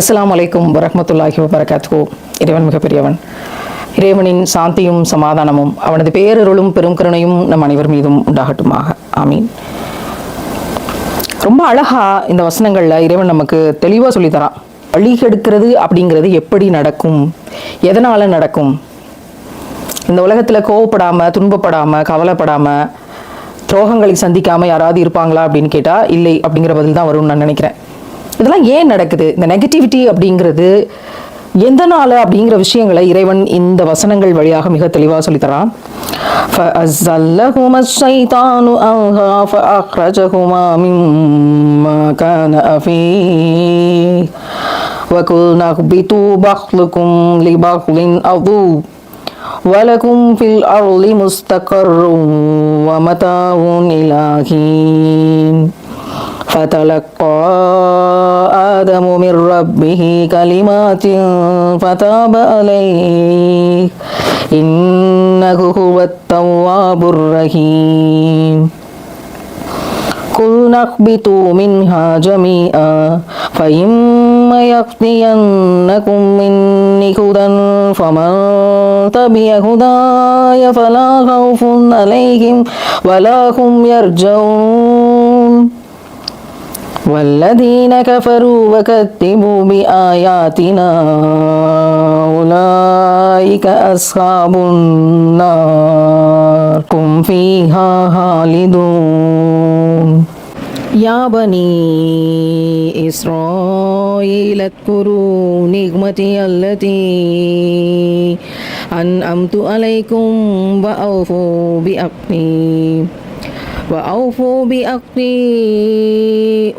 அஸ்லாம் அலைக்கும் வரமத்துல்லாஹி வபரகாத்துஹு. இறைவன் மிகப்பெரியவன். இறைவனின் சாந்தியும் சமாதானமும் அவனது பேரருளும் பெரும் கருணையும் நம் அனைவர் மீதும் உண்டாகட்டுமாக. ஆமீன். ரொம்ப அழகா இந்த வசனங்களில் இறைவன் நமக்கு தெளிவாக சொல்லித் தரான் வழி கெடுக்கிறது அப்படிங்கிறது எப்படி நடக்கும்? எதனால் நடக்கும்? இந்த உலகத்தில் கோவப்படாமல் துன்பப்படாமல் கவலைப்படாமல் துரோகங்களை சந்திக்காமல் யாராவது இருப்பாங்களா அப்படின்னு கேட்டால் இல்லை அப்படிங்கிற பதில் தான் வரும்னு நான் நினைக்கிறேன். இதெல்லாம் ஏன் நடக்குது இந்த நெகட்டிவிட்டி அப்படிங்கிறது எந்த நாள் அப்படிங்கிற விஷயங்களை இறைவன் இந்த வசனங்கள் வழியாக மிக தெளிவாக சொல்லித்தரான் فَأَزَّلَّهُمَا الشَّيْطَانُ عَنْهَا فَأَخْرَجَهُمَا مِمَّا كَانَ فِيهِ وَقُلْنَا اهْبِطُوا بَعْضُكُمْ لِبَعْضٍ عَدُوٌّ وَلَكُمْ فِي الْأَرْضِ مُسْتَقَرٌّ وَمَتَاعٌ إِلَى حِينٍ فتلقى آدم من ربه كلمات فتاب عليه. إنه هو التواب الرحيم. قلنا اهبطوا منها جميعا فإما يأتينكم مني هدى فمن تبع هداي فلا خوف عليهم ولا هم يرجعون. والذين كفروا وكذبوا بآياتنا أولئك أصحاب النار. هم فيها خالدون. يا بني إسرائيل اذكروا نعمتي التي أنعمت عليكم وأوفوا بأقني وأوفوا بأقدي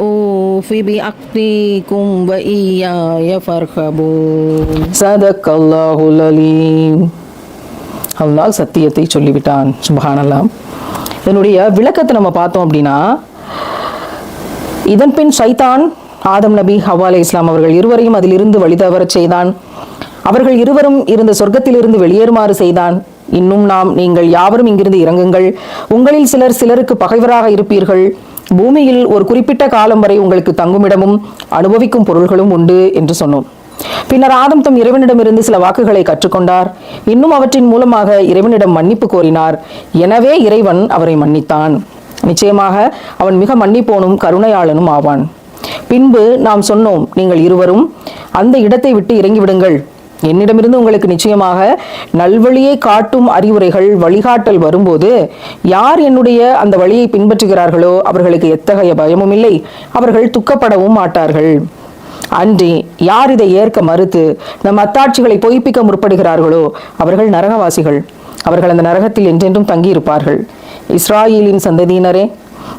أوف بأقديكم وإياي فارهبون صدق الله العليم அல்லாஹ் சத்தியத்தை சொல்லிவிட்டான் சுபஹானல்லாம் இதனுடைய விளக்கத்தை நம்ம பார்த்தோம் அப்படின்னா இதன் பின் சைத்தான் ஆதம் நபி ஹவா அலை இஸ்லாம் அவர்கள் இருவரையும் அதிலிருந்து வழிதவரச் செய்தான் அவர்கள் இருவரும் இருந்த சொர்க்கத்திலிருந்து வெளியேறுமாறு செய்தான் இன்னும் நாம் நீங்கள் யாவரும் இங்கிருந்து இறங்குங்கள். உங்களில் சிலர் சிலருக்கு பகைவராக இருப்பீர்கள். பூமியில் ஒரு குறிப்பிட்ட காலம் வரை உங்களுக்கு தங்குமிடமும் அனுபவிக்கும் பொருள்களும் உண்டு என்று சொன்னோம். பின்னர் ஆதம் தம் இறைவனிடமிருந்து சில வாக்குகளை கற்றுக்கொண்டார். இன்னும் அவற்றின் மூலமாக இறைவனிடம் மன்னிப்பு கோரினார். எனவே இறைவன் அவரை மன்னித்தான். நிச்சயமாக அவன் மிக மன்னிப்போனும் கருணையாளனும் ஆவான். பின்பு நாம் சொன்னோம் நீங்கள் இருவரும் அந்த இடத்தை விட்டு இறங்கிவிடுங்கள். என்னிடமிருந்து உங்களுக்கு நிச்சயமாக நல்வழியை காட்டும் அறிவுரைகள் வழிகாட்டல் வரும்போது யார் என்னுடைய அந்த வழியை பின்பற்றுகிறார்களோ அவர்களுக்கு எத்தகைய பயமும் இல்லை. அவர்கள் துக்கப்படவும் மாட்டார்கள். அன்றி யார் இதை ஏற்க மறுத்து நம் அத்தாட்சிகளை பொய்ப்பிக்க முற்படுகிறார்களோ அவர்கள் நரகவாசிகள். அவர்கள் அந்த நரகத்தில் என்றென்றும் தங்கியிருப்பார்கள். இஸ்ராயேலின் சந்ததியினரே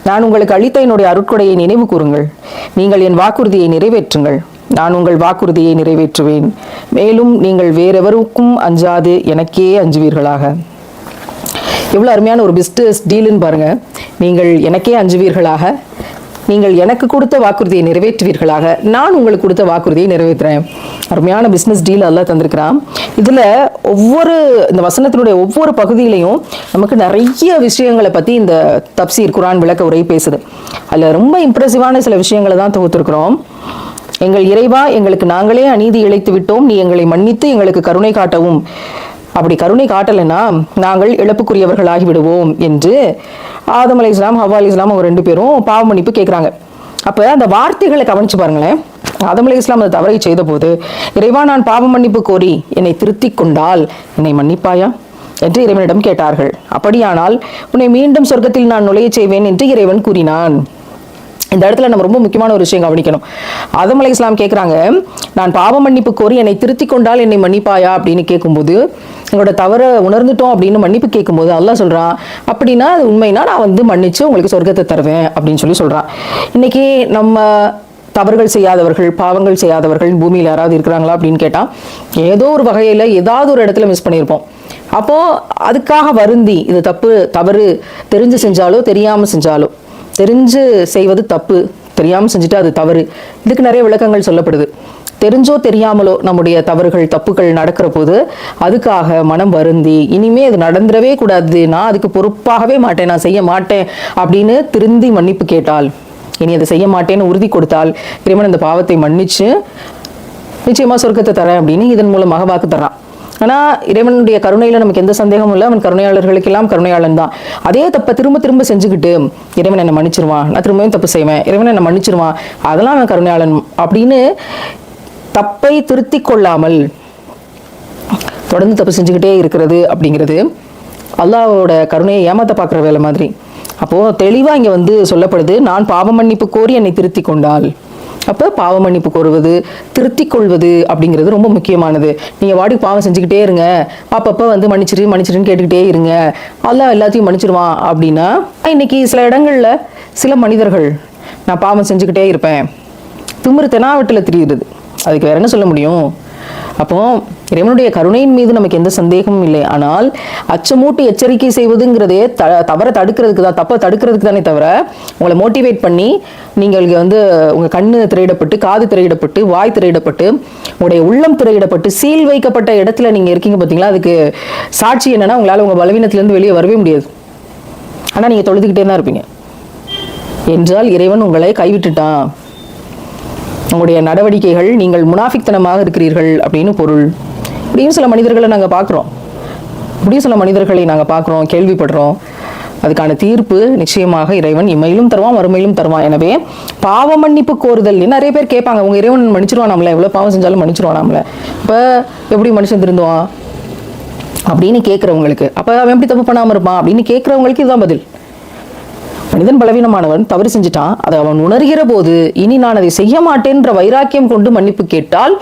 நான் உங்களுக்கு அளித்த என்னுடைய அருட்கொடையை நினைவு கூறுங்கள். நீங்கள் என் வாக்குறுதியை நிறைவேற்றுங்கள். நான் உங்கள் வாக்குறுதியை நிறைவேற்றுவேன். மேலும் நீங்கள் வேறெவருக்கும் அஞ்சாது எனக்கே அஞ்சுவீர்களாக. எவ்வளோ அருமையான ஒரு பிஸ்னஸ் டீலுன்னு பாருங்க. நீங்கள் எனக்கே அஞ்சுவீர்களாக. நீங்கள் எனக்கு கொடுத்த வாக்குறுதியை நிறைவேற்றுவீர்களாக. நான் உங்களுக்கு கொடுத்த வாக்குறுதியை நிறைவேற்றுறேன். அருமையான பிஸ்னஸ் டீல் எல்லாம் தந்திருக்கிறான். இதில் ஒவ்வொரு இந்த வசனத்தினுடைய ஒவ்வொரு பகுதியிலையும் நமக்கு நிறைய விஷயங்களை பற்றி இந்த தப்சீர் குரான் விளக்க உரை பேசுது. அதில் ரொம்ப இம்ப்ரெசிவான சில விஷயங்களை தான் தொகுத்துருக்குறோம். எங்கள் இறைவா எங்களுக்கு நாங்களே அநீதி இழைத்து விட்டோம். நீ எங்களை மன்னித்து எங்களுக்கு கருணை காட்டவும். அப்படி கருணை காட்டலைன்னா நாங்கள் இழப்புக்குரியவர்களாகி விடுவோம் என்று ஆதம் அலி இஸ்லாம் ஹவா அலி இஸ்லாம் அவங்க ரெண்டு பேரும் பாவ மன்னிப்பு கேட்குறாங்க அப்போ அந்த வார்த்தைகளை கவனிச்சு பாருங்களேன். ஆதம் அலி இஸ்லாம் அந்த தவறை செய்த போது இறைவா நான் பாவ மன்னிப்பு கோரி என்னை திருத்தி கொண்டால் என்னை மன்னிப்பாயா? என்று இறைவனிடம் கேட்டார்கள். அப்படியானால் உன்னை மீண்டும் சொர்க்கத்தில் நான் நுழைய செய்வேன் என்று இறைவன் கூறினான். இந்த இடத்துல நம்ம ரொம்ப முக்கியமான ஒரு விஷயம் கவனிக்கணும். அதம் அலை இஸ்லாம் கேட்குறாங்க நான் பாவ மன்னிப்பு கோரி என்னை திருத்தி கொண்டால் என்னை மன்னிப்பாயா? அப்படின்னு கேட்கும்போது எங்களோட தவற உணர்ந்துட்டோம் அப்படின்னு மன்னிப்பு கேட்கும்போது அல்லா சொல்கிறான் அப்படின்னா அது உண்மைனா நான் வந்து மன்னிச்சு உங்களுக்கு சொர்க்கத்தை தருவேன் அப்படின்னு சொல்லி சொல்கிறான் இன்றைக்கி நம்ம தவறுகள் செய்யாதவர்கள் பாவங்கள் செய்யாதவர்கள் பூமியில் யாராவது இருக்கிறாங்களா அப்படின்னு கேட்டால் ஏதோ ஒரு வகையில் ஏதாவது ஒரு இடத்துல மிஸ் பண்ணியிருப்போம் அப்போது அதுக்காக வருந்தி இது தப்பு தவறு தெரிஞ்சு செஞ்சாலோ தெரியாமல் செஞ்சாலோ. தெரிஞ்சு செய்வது தப்பு. தெரியாமல் செஞ்சுட்டு அது தவறு. இதுக்கு நிறைய விளக்கங்கள் சொல்லப்படுது. தெரிஞ்சோ தெரியாமலோ நம்முடைய தவறுகள் தப்புகள் நடக்கிற போது அதுக்காக மனம் வருந்தி இனிமே அது நடந்துடவே கூடாது. நான் அதுக்கு பொறுப்பாகவே மாட்டேன். நான் செய்ய மாட்டேன் அப்படின்னு திருந்தி மன்னிப்பு கேட்டால் இனி அதை செய்ய மாட்டேன்னு உறுதி கொடுத்தால் இறைவன் அந்த பாவத்தை மன்னிச்சு நிச்சயமா சொர்க்கத்தை தரேன் அப்படின்னு இதன் மூலமாக வாக்கு தரான் ஆனா இறைவனுடைய கருணையில நமக்கு எந்த சந்தேகமும் இல்லை. அவன் கருணையாளர்களுக்கெல்லாம் கருணையாளன் தான். அதே தப்பை திரும்ப திரும்ப செஞ்சுக்கிட்டு இறைவன் என்னை மன்னிச்சிருவான். நான் திரும்பவும் தப்பு செய்வேன். இறைவன் என்னை மன்னிச்சிருவான். அதெல்லாம் அவன் கருணையாளன். அப்படின்னு தப்பை திருத்தி கொள்ளாமல் தொடர்ந்து தப்பு செஞ்சுக்கிட்டே இருக்கிறது அப்படிங்கிறது அல்லாவோட கருணையை ஏமாத்த பார்க்குற வேலை மாதிரி. அப்போது தெளிவாக இங்கே வந்து சொல்லப்படுது நான் பாவ மன்னிப்பு கோரி என்னை திருத்தி கொண்டால் அப்போ பாவ மன்னிப்பு கோருவது திருத்திக் கொள்வது அப்படிங்கிறது ரொம்ப முக்கியமானது. நீங்கள் வாடிக்கு பாவம் செஞ்சுக்கிட்டே இருங்க. அப்பப்போ வந்து மன்னிச்சிரு மன்னிச்சிருன்னு கேட்டுக்கிட்டே இருங்க. அதெல்லாம் எல்லாத்தையும் மன்னிச்சிருவான் அப்படின்னா இன்னைக்கு சில இடங்களில் சில மனிதர்கள் நான் பாவம் செஞ்சுக்கிட்டே இருப்பேன். திமிரு தெனாவட்டில் தெரியுது அதுக்கு வேற என்ன சொல்ல முடியும்? அப்போ இறைவனுடைய கருணையின் மீது நமக்கு எந்த சந்தேகமும் இல்லை. ஆனால் அச்சமூட்டி எச்சரிக்கை செய்வதுங்கிறதே த தவற தடுக்கிறதுக்கு தான் தப்பை தடுக்கிறதுக்கு தானே தவிர உங்களை மோட்டிவேட் பண்ணி நீங்கள் வந்து உங்கள் கண்ணு திரையிடப்பட்டு காது திரையிடப்பட்டு வாய் திரையிடப்பட்டு உங்களுடைய உள்ளம் திரையிடப்பட்டு சீல் வைக்கப்பட்ட இடத்துல நீங்கள் இருக்கீங்க பார்த்தீங்களா அதுக்கு சாட்சி என்னன்னா உங்களால் உங்கள் பலவீனத்திலேருந்து வெளியே வரவே முடியாது. ஆனால் நீங்கள் தொழுதுகிட்டே தான் இருப்பீங்க. என்றால் இறைவன் உங்களை கைவிட்டுட்டான். உங்களுடைய நடவடிக்கைகள் நீங்கள் முனாஃபிக்தனமாக இருக்கிறீர்கள் அப்படின்னு பொருள். இப்படியும் சில மனிதர்களை நாங்கள் பார்க்குறோம் இப்படியும் சில மனிதர்களை நாங்கள் பார்க்குறோம் கேள்விப்படுறோம். அதுக்கான தீர்ப்பு நிச்சயமாக இறைவன் இமையிலும் தருவான் மறுமையிலும் தருவான். எனவே பாவ மன்னிப்பு கோருதல் நிறைய பேர் கேட்பாங்க. உங்க இறைவன் மன்னிச்சிருவான் நம்மள. எவ்வளோ பாவம் செஞ்சாலும் மன்னிச்சிருவான் நம்மள. இப்போ எப்படி மனுஷன் திருந்துவான்? அப்படின்னு கேட்குறவங்களுக்கு அப்போ அவன் எப்படி தப்பு பண்ணாமல் இருப்பான் அப்படின்னு கேட்குறவங்களுக்கு இதுதான் பதில். மனிதன் பலவீனமானவன் தவறு செஞ்சுட்டான். அதை அவன் உணர்கிற போது இனி நான் அதை செய்ய மாட்டேன்ற வைராக்கியம் கொண்டு மன்னிப்பு கேட்டால்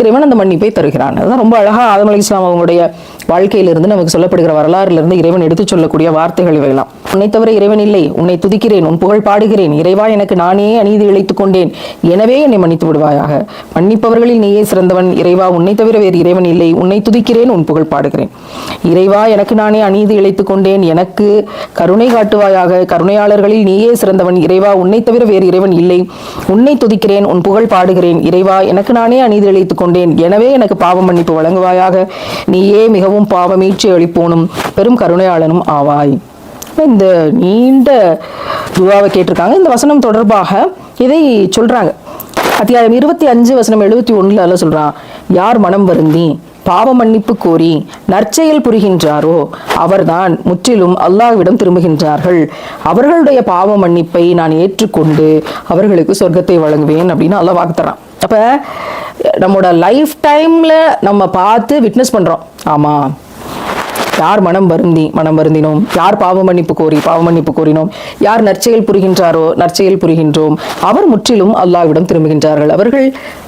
இறைவன் அந்த மன்னிப்பை தருகிறான். அதுதான் ரொம்ப அழகா ஆதம் அலி இஸ்லாம் அவங்களுடைய வாழ்க்கையிலிருந்து நமக்கு சொல்லப்படுகிற வரலாறுலிருந்து இறைவன் எடுத்துச் சொல்லக்கூடிய வார்த்தைகள் இவையெல்லாம். உன்னை தவிர இறைவன் இல்லை. உன்னை துதிக்கிறேன். உன் புகழ் பாடுகிறேன். இறைவா எனக்கு நானே அநீதி இழைத்துக் கொண்டேன். எனவே என்னை மன்னித்து விடுவாயாக. மன்னிப்பவர்களில் நீயே சிறந்தவன். இறைவா உன்னை தவிர வேறு இறைவன் இல்லை. உன்னை துதிக்கிறேன். உன் புகழ் பாடுகிறேன். இறைவா எனக்கு நானே அநீதி இழைத்துக் கொண்டேன். எனக்கு கருணை காட்டுவாயாக. கருணையாளர்களில் நீயே சிறந்தவன். இறைவா உன்னை தவிர வேறு இறைவன் இல்லை. உன்னை துதிக்கிறேன். உன் புகழ் பாடுகிறேன். இறைவா எனக்கு நானே அநீதி இழைத்துக் கொண்டேன். எனவே எனக்கு பாவ மன்னிப்பு வழங்குவாயாக. நீயே மிகவும் பாவமீட்சி அளிப்போனும் பெரும் கருணையாளனும் ஆவாய். இந்த நீண்ட துவாவை கேட்டிருக்காங்க. இந்த வசனம் தொடர்பாக இதை சொல்கிறாங்க அத்தியாயம் இருபத்தி அஞ்சு வசனம் எழுபத்தி ஒண்ணுல அதில் சொல்கிறான் யார் மனம் வருந்தி பாவ மன்னிப்பு கோரி நற்செயல் புரிகின்றாரோ அவர்தான் முற்றிலும் அல்லாஹ்விடம் திரும்புகின்றார்கள். அவர்களுடைய பாவ மன்னிப்பை நான் ஏற்றுக்கொண்டு அவர்களுக்கு சொர்க்கத்தை வழங்குவேன் அப்படின்னு அல்லாஹ் வாக்கு தரான் அப்போ நம்மளோட லைஃப் டைமில் நம்ம பார்த்து விட்னஸ் பண்ணுறோம் ஆமாம் யார் மனம் வருந்தி மனம் வருந்தினோம்? யார் பாவ மன்னிப்பு கோரி பாவ மன்னிப்பு கோரினோம்? யார் நற்செயல் புரிகின்றாரோ நற்செயல் புரிகின்றோம்? அவர் முற்றிலும் அல்லாஹ்விடம் திரும்புகின்றார்கள். அவர்கள்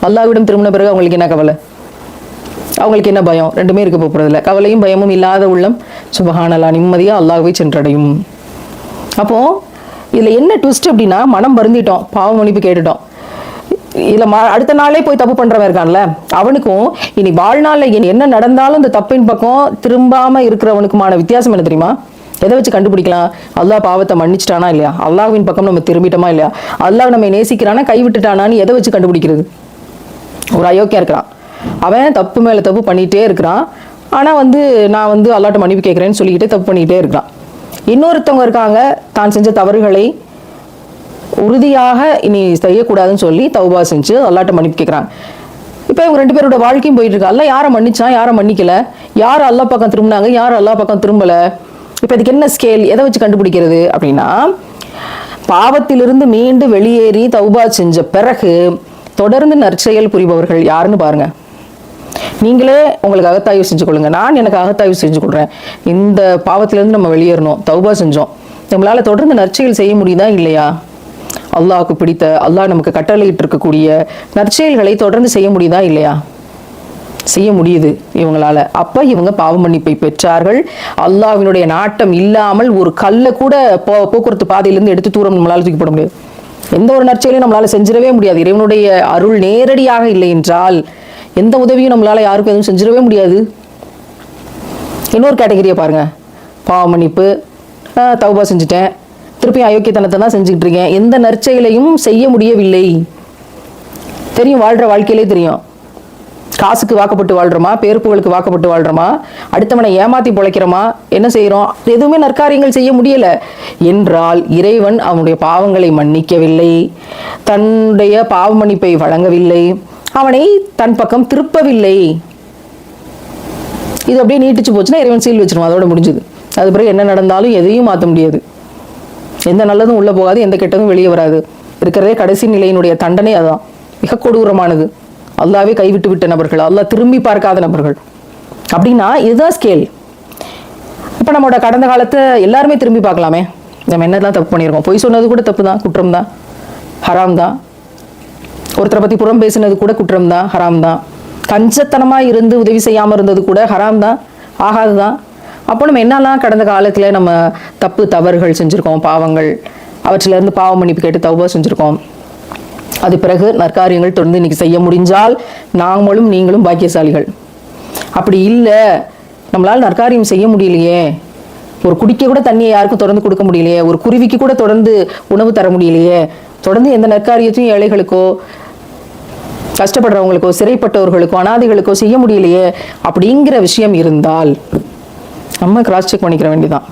அல்லாவிடம் திரும்பின பிறகு அவங்களுக்கு என்ன கவலை? அவங்களுக்கு என்ன பயம்? ரெண்டுமே இருக்க போகிறதில்ல கவலையும் பயமும் இல்லாத உள்ளம். சுபகானலா நிம்மதியாக அல்லாஹ்வை சென்றடையும். அப்போது இதில் என்ன ட்விஸ்ட் அப்படின்னா மனம் வருந்திட்டோம். பாவ மன்னிப்பு கேட்டுட்டோம். இல்லை அடுத்த நாளே போய் தப்பு பண்றவன் இருக்கான்ல அவனுக்கும் இனி வாழ்நாள்ல என்ன நடந்தாலும் இந்த தப்பின் பக்கம் திரும்பாம இருக்கிறவனுக்குமான வித்தியாசம் என்ன தெரியுமா? எதை வச்சு கண்டுபிடிக்கலாம்? அல்லாஹ் பாவத்தை மன்னிச்சிட்டானா இல்லையா? அல்லாஹ்வின் பக்கம் நம்ம திரும்பிட்டோமா இல்லையா? அல்லாஹ் நம்ம நேசிக்கிறானா கைவிட்டுட்டானான்னு எதை வச்சு கண்டுபிடிக்கிறது? ஒரு அயோக்கியா இருக்கிறான். அவன் தப்பு மேல தப்பு பண்ணிட்டே இருக்கிறான். ஆனா வந்து நான் வந்து அல்லாட்ட மன்னிப்பு கேட்குறேன்னு சொல்லிக்கிட்டே தப்பு பண்ணிக்கிட்டே இருக்கிறான். இன்னொருத்தவங்க இருக்காங்க தான் செஞ்ச தவறுகளை உறுதியாக இனி செய்யக்கூடாதுன்னு சொல்லி தௌபா செஞ்சு அல்லாட்ட மன்னிப்பு கேட்குறாங்க இப்போ இவங்க ரெண்டு பேரோட வாழ்க்கையும் போயிட்டு இருக்கா அல்ல யாரை மன்னிச்சான் யாரை மன்னிக்கல? யார் அல்லா பக்கம் திரும்பினாங்க யார் அல்லா பக்கம் திரும்பல? இப்போ இதுக்கு என்ன ஸ்கேல் எதை வச்சு கண்டுபிடிக்கிறது? அப்படின்னா பாவத்திலிருந்து மீண்டு வெளியேறி தௌபா செஞ்ச பிறகு தொடர்ந்து நற்செயல் புரிபவர்கள் யாருன்னு பாருங்க. நீங்களே உங்களுக்கு அகத்தாய்வு செஞ்சு கொள்ளுங்க. நான் எனக்கு அகத்தாய்வு செஞ்சு கொள்றேன். இந்த பாவத்திலேருந்து நம்ம வெளியேறணும். தௌபா செஞ்சோம். நம்மளால தொடர்ந்து நற்செயல் செய்ய முடியுதா? இல்லையா? அல்லாவுக்கு பிடித்த அல்லாஹ் நமக்கு கட்டளையிட்டு இருக்கக்கூடிய நற்செயல்களை தொடர்ந்து செய்ய முடியுதா இல்லையா? செய்ய முடியுது இவங்களால. அப்ப இவங்க பாவ மன்னிப்பை பெற்றார்கள். அல்லாஹ்வினுடைய நாட்டம் இல்லாமல் ஒரு கல்லை கூட போ போக்குவரத்து பாதையிலிருந்து எடுத்து தூரம் நம்மளால தூக்கி போட முடியாது. எந்த ஒரு நற்செயலையும் நம்மளால செஞ்சிடவே முடியாது. இறைவனுடைய அருள் நேரடியாக இல்லை என்றால் எந்த உதவியும் நம்மளால யாருக்கும் எதுவும் செஞ்சிடவே முடியாது. இன்னொரு கேட்டகரியை பாருங்க. பாவ மன்னிப்பு. தௌபா செஞ்சுட்டேன். திருப்பி அயோக்கியத்தனத்தை தான் செஞ்சுக்கிட்டு இருக்கேன். எந்த நற்செயலையும் செய்ய முடியவில்லை. தெரியும் வாழ்கிற வாழ்க்கையிலே தெரியும். காசுக்கு வாக்கப்பட்டு வாழ்றோமா? பேருப்புகளுக்கு வாக்கப்பட்டு வாழ்றோமா? அடுத்தவனை ஏமாத்தி பிழைக்கிறோமா? என்ன செய்கிறோம் எதுவுமே நற்காரியங்கள் செய்ய முடியல. என்றால் இறைவன் அவனுடைய பாவங்களை மன்னிக்கவில்லை. தன்னுடைய பாவ மன்னிப்பை வழங்கவில்லை. அவனை தன் பக்கம் திருப்பவில்லை. இது அப்படியே நீட்டிச்சு போச்சுன்னா இறைவன் சீல் வச்சிருவான். அதோட முடிஞ்சுது. அது பிறகு என்ன நடந்தாலும் எதையும் மாற்ற முடியாது. எந்த நல்லதும் உள்ளே போகாது எந்த கெட்டதும் வெளியே வராது. இருக்கிறதே கடைசி நிலையினுடைய தண்டனை அதுதான். மிக கொடூரமானது. அல்லாவே கைவிட்டு விட்ட நபர்கள் அல்லா திரும்பி பார்க்காத நபர்கள். அப்படின்னா இதுதான் ஸ்கேல் இப்போ நம்மளோட கடந்த காலத்தை எல்லாருமே திரும்பி பார்க்கலாமே. நம்ம என்னதான் தப்பு பண்ணியிருக்கோம்? பொய் சொன்னது கூட தப்பு தான் குற்றம் தான் ஹராம் தான் ஒருத்தரை பற்றி புறம் பேசினது கூட குற்றம் தான் ஹராம் தான் கஞ்சத்தனமாக இருந்து உதவி செய்யாமல் இருந்தது கூட ஹராம் தான் ஆகாது தான் அப்போ நம்ம என்னெல்லாம் கடந்த காலத்தில் நம்ம தப்பு தவறுகள் செஞ்சுருக்கோம் பாவங்கள் அவற்றிலிருந்து பாவ மன்னிப்பு கேட்டு தவ செஞ்சுருக்கோம். அது பிறகு நற்காரியங்கள் தொடர்ந்து இன்னைக்கு செய்ய முடிஞ்சால் நாங்களும் நீங்களும் பாக்கியசாலிகள். அப்படி இல்லை நம்மளால் நற்காரியம் செய்ய முடியலையே. ஒரு குடிக்க கூட தண்ணியை யாருக்கும் தொடர்ந்து கொடுக்க முடியலையே. ஒரு குருவிக்கு கூட தொடர்ந்து உணவு தர முடியலையே. தொடர்ந்து எந்த நற்காரியத்தையும் ஏழைகளுக்கோ கஷ்டப்படுறவங்களுக்கோ சிறைப்பட்டவர்களுக்கோ அனாதைகளுக்கோ செய்ய முடியலையே. அப்படிங்கிற விஷயம் இருந்தால் நம்ம கிராஸ் செக் பண்ணிக்கிற வேண்டியதான்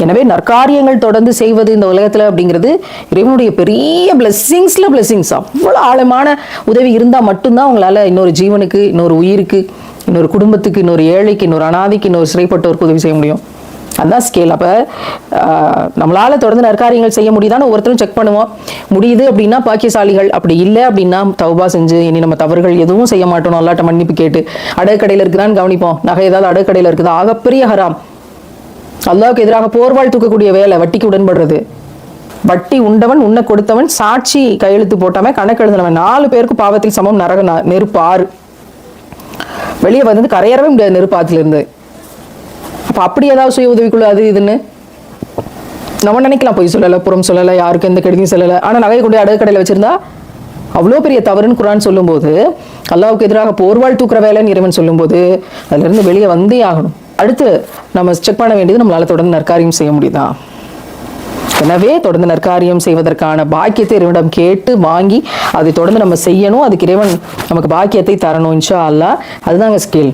எனவே நற்காரியங்கள் தொடர்ந்து செய்வது இந்த உலகத்தில் அப்படிங்கிறது இறைவனுடைய பெரிய பிளெஸ்ஸிங்ஸ்ல பிளெஸ்ஸிங்ஸ் அவ்வளோ ஆழமான உதவி இருந்தால் மட்டும்தான் உங்களால் இன்னொரு ஜீவனுக்கு இன்னொரு உயிருக்கு இன்னொரு குடும்பத்துக்கு இன்னொரு ஏழைக்கு இன்னொரு அனாதைக்கு இன்னொரு சிறைப்பட்டோருக்கு உதவி செய்ய முடியும். அதுதான் ஸ்கேல் அப்போ நம்மளால் தொடர்ந்து நற்காரியங்கள் செய்ய முடியுதான்னு ஒவ்வொருத்தரும் செக் பண்ணுவோம். முடியுது அப்படின்னா பாக்கியசாலிகள் அப்படி இல்லை அப்படின்னா தௌபா செஞ்சு இனி நம்ம தவறுகள் எதுவும் செய்ய மாட்டோம். நல்லாட்ட மன்னிப்பு கேட்டு அடக்கடையில் இருக்குதான்னு கவனிப்போம். நகை ஏதாவது அடகுக்கடையில் இருக்குதா? ஆகப்பெரிய ஹராம். அல்லாவுக்கு எதிராக போர்வாள் தூக்கக்கூடிய வேலை வட்டிக்கு உடன்படுறது. வட்டி உண்டவன் உன்னை கொடுத்தவன் சாட்சி கையெழுத்து போட்டாம கணக்கு எழுதினவன். நாலு பேருக்கு பாவத்தில் சமம் நரக ந- நெருப்பு ஆறு. வெளியே வந்து கரையறவே முடியாது நெருப்பாத்திலிருந்து இருந்து அப்போ அப்படி ஏதாவது சுய உதவிக்குழு அது இதுன்னு? நம்ம நினைக்கலாம் பொய் சொல்லலை புறம் சொல்லலை யாருக்கும் எந்த கெடுதியும் சொல்லலை. ஆனால் நகை கொண்டு அடகு கடையில் வச்சிருந்தா அவ்வளோ பெரிய தவறுன்னு குரான் சொல்லும்போது அல்லாவுக்கு எதிராக போர்வாள் தூக்குற வேலைன்னு இறைவன் சொல்லும்போது அதிலிருந்து வெளியே வந்தே ஆகணும். அடுத்து நம்ம செக் பண்ண வேண்டியது நம்மளால் தொடர்ந்து நற்காரியம் செய்ய முடியுதா? எனவே தொடர்ந்து நற்காரியம் செய்வதற்கான பாக்கியத்தை இறைவனிடம் கேட்டு வாங்கி அதை தொடர்ந்து நம்ம செய்யணும். அதுக்கு இறைவன் நமக்கு பாக்கியத்தை தரணும் இன்ஷா அல்லாஹ். அதுதாங்க ஸ்கில்